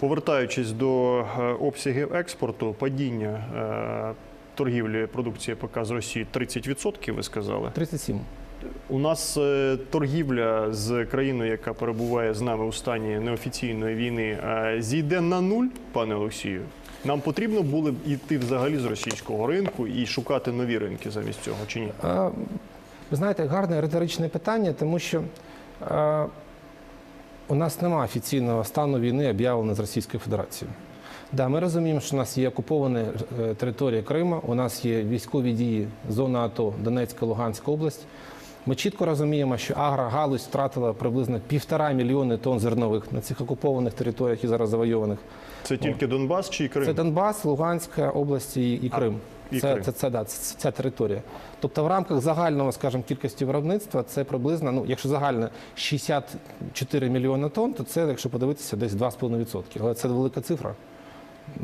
Повертаючись до е, обсягів експорту, падіння е, торгівлі продукції ПК з Росії 30%, ви сказали. 37. У нас е, торгівля з країною, яка перебуває з нами у стані неофіційної війни, зійде на нуль, пане Олексію. Нам потрібно було б йти взагалі з російського ринку і шукати нові ринки замість цього, чи ні? Ви знаєте, гарне риторичне питання, тому що у нас немає офіційного стану війни, об'явленого з Російською Федерацією. Да, ми розуміємо, що у нас є окупована е, територія Криму, у нас є військові дії, зона АТО, Донецька, Луганська область. Ми чітко розуміємо, що агрогалузь втратила приблизно півтора мільйони тонн зернових на цих окупованих територіях і зараз завойованих. Це тільки Донбас чи Крим? Це Донбас, Луганська область і, і Крим. і це, Крим. Це, це, да, це, ця територія. Тобто в рамках загального, скажімо, кількості виробництва це приблизно, ну, якщо загально 64 мільйони тонн, то це, якщо подивитися, десь 2,5%. Але це велика цифра.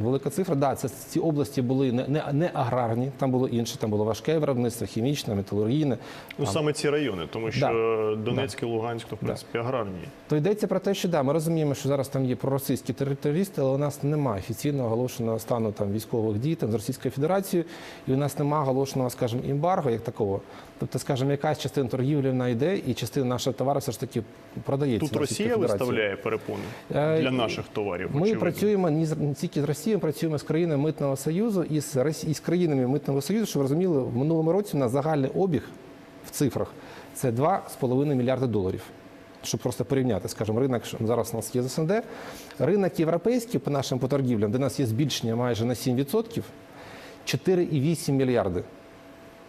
Велика цифра, да, це ці області були не, не, не аграрні, там було інше, там було важке виробництво, хімічне, металургійне. Ну саме ці райони, тому що Донецьк і Луганськ, то в Да. принципі аграрні. То йдеться про те, що да, ми розуміємо, що зараз там є проросійські терористи, але у нас немає офіційно оголошеного стану там військових дій там з Російською Федерацією, і у нас немає оголошеного, скажімо, ембарго як такого. Тобто, скажімо, якась частина торгівлі вона йде, і частина нашого товару все ж таки продається. Тут Росія Федерацію. виставляє перепони Е, для наших товарів. Ми очевидно. працюємо не не тільки з Росією, працюємо з країнами Митного Союзу і з, і з країнами Митного Союзу, що ви розуміли, в минулому році на загальний обіг в цифрах це 2,5 мільярди доларів. Щоб просто порівняти, скажімо, ринок, що зараз у нас є з СНД, ринок європейський по нашим по торгівлям, де у нас є збільшення майже на 7%, 4,8 мільярди.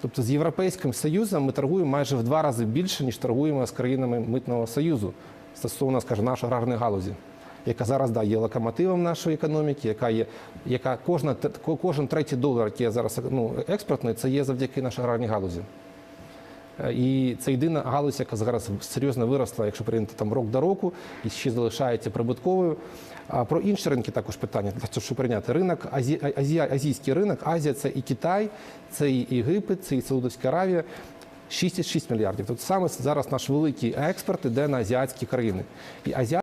Тобто з Європейським Союзом ми торгуємо майже в два рази більше, ніж торгуємо з країнами Митного Союзу стосовно, скажімо, нашої аграрної галузі, яка зараз да, є локомотивом нашої економіки, яка є, яка кожна, кожен третій долар, який є зараз ну, експортний, це є завдяки нашій аграрній галузі. Е, І це єдина галузь, яка зараз серйозно виросла, якщо прийняти там рок до року, і ще залишається прибутковою. А про інші ринки також питання, щоб прийняти ринок, Азі, Азія, азійський ринок, Азія це і Китай, це і Єгипет, це і Саудовська Аравія. 6,6 мільярдів. Тобто саме зараз наш великий експорт іде на азіатські країни. І азіа